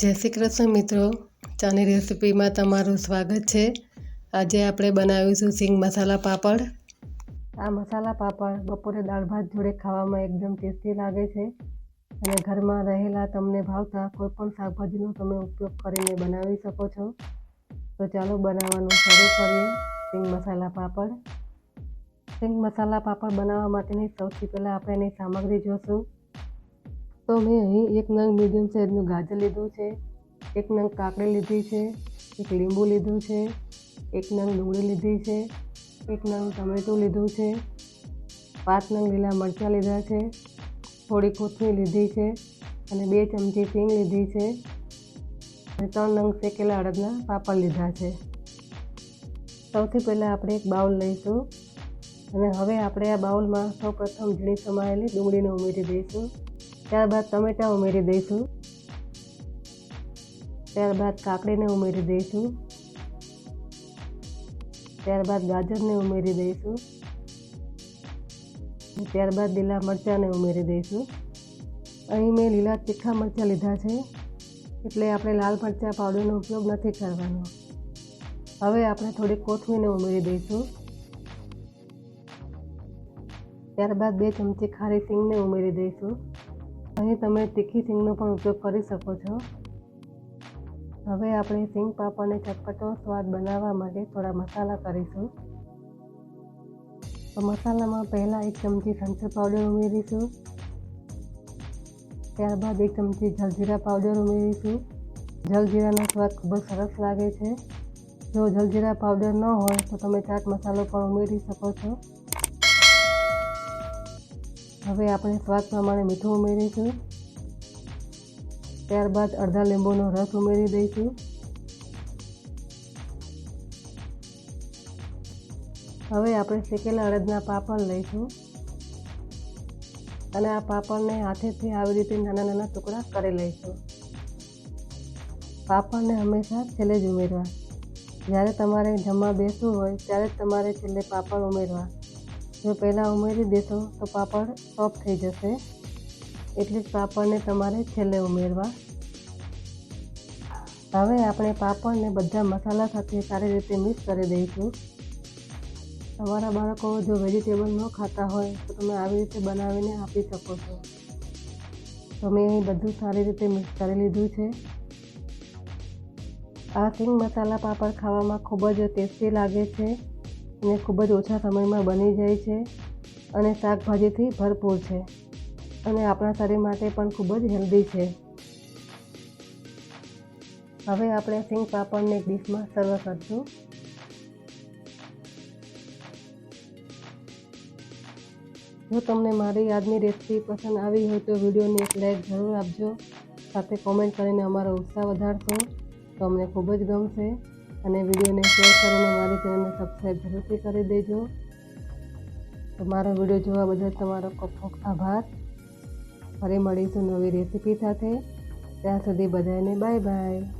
જય શ્રી કૃષ્ણ મિત્રો. ચાની રેસીપીમાં તમારું સ્વાગત છે. આજે આપણે બનાવીશું સિંગ મસાલા પાપડ. આ મસાલા પાપડ બપોરે દાળ ભાત જોડે ખાવામાં એકદમ ટેસ્ટી લાગે છે. અને ઘરમાં રહેલા તમને ભાવતા કોઈપણ શાકભાજીનો તમે ઉપયોગ કરીને બનાવી શકો છો. તો ચાલો બનાવવાનું શરૂ કરીએ સિંગ મસાલા પાપડ. સિંગ મસાલા પાપડ બનાવવા માટેની સૌથી પહેલાં આપણે એની સામગ્રી જોશું. તો મેં અહીં એક નંગ મીડિયમ સાઇઝનું ગાજર લીધું છે, એક નંગ કાકડી લીધી છે, એક લીંબુ લીધું છે, એક નંગ ડુંગળી લીધી છે, એક નંગ ટમેટું લીધું છે, પાંચ નંગ લીલા મરચાં લીધા છે, થોડી કોથમીર લીધી છે અને બે ચમચી સિંગ લીધી છે અને ત્રણ નંગ શેકેલા અડદના પાપડ લીધા છે. સૌથી પહેલાં આપણે એક બાઉલ લઈશું અને હવે આપણે આ બાઉલમાં સૌપ્રથમ ઝીણી સમાયેલી ડુંગળીને ઉમેરી દઈશું. ત્યારબાદ ટમેટાં ઉમેરી દઈશું. ત્યારબાદ કાકડીને ઉમેરી દઈશું. ત્યારબાદ ગાજરને ઉમેરી દઈશું. ત્યારબાદ લીલા મરચાંને ઉમેરી દઈશું. અહીં મેં લીલા તીખા મરચાં લીધા છે, એટલે આપણે લાલ મરચાં પાવડરનો ઉપયોગ નથી કરવાનો. હવે આપણે થોડી કોથમીરને ઉમેરી દઈશું. ત્યારબાદ બે ચમચી ખારી સિંગને ઉમેરી દઈશું. અહીં તમે તીખી સિંગનો પણ ઉપયોગ કરી શકો છો. હવે આપણે સિંગ પાપડને ચટપટો સ્વાદ બનાવવા માટે થોડા મસાલા કરીશું. તો મસાલામાં પહેલાં એક ચમચી સંચર પાવડર ઉમેરીશું. ત્યારબાદ એક ચમચી જલજીરા પાવડર ઉમેરીશું. જલજીરાનો સ્વાદ ખૂબ જ સરસ લાગે છે. જો જલજીરા પાવડર ન હોય તો તમે ચાટ મસાલો પણ ઉમેરી શકો છો. હવે આપણે સ્વાદ પ્રમાણે મીઠું ઉમેરીશું. ત્યારબાદ અડધા લીંબુનો રસ ઉમેરી દઈશું. હવે આપણે શેકેલા અડદના પાપડ લઈશું. અને આ પાપડને હાથેથી આવી રીતે નાના નાના ટુકડા કરી લઈશું. પાપડને હંમેશા છેલ્લે જ ઉમેરવા. જ્યારે તમારે જમવા બેસવું હોય, ત્યારે જ તમારે છેલ્લે પાપડ ઉમેરવા. જો પહેલાં ઉમેરી દેશો તો પાપડ સોફ્ટ થઈ જશે. એટલે જ પાપડને તમારે છેલ્લે ઉમેરવા. હવે આપણે પાપડને બધા મસાલા સાથે સારી રીતે મિક્સ કરી દઈશું. તમારા બાળકો જો વેજીટેબલ ન ખાતા હોય તો તમે આવી રીતે બનાવીને આપી શકો છો. તો મેં અહીં બધું સારી રીતે મિક્સ કરી લીધું છે. આ સિંગ મસાલા પાપડ ખાવામાં ખૂબ જ ટેસ્ટી લાગે છે. અને ખૂબ જ ઓછા સમયમાં બની જાય છે અને શાકભાજીથી ભરપૂર છે અને આપણા શરીર માટે પણ ખૂબ જ હેલ્ધી છે. હવે આપણે સિંગ પાપડને એક ડીશમાં સર્વ કરશું. જો તમને મારી આજની રેસીપી પસંદ આવી હોય તો વિડીયોને એક લાઈક જરૂર આપજો. સાથે કોમેન્ટ કરીને અમારો ઉત્સાહ વધારશો. તો અમને ખૂબ જ ગમશે. અને વિડીયોને શેર કરીને મારી ચેનલને સબસ્ક્રાઈબ જરૂરથી કરી દેજો. તો મારો વીડિયો જોવા બદલ તમારો ખૂબ આભાર. ફરી મળીશું નવી રેસીપી સાથે. ત્યાં સુધી બધાને બાય બાય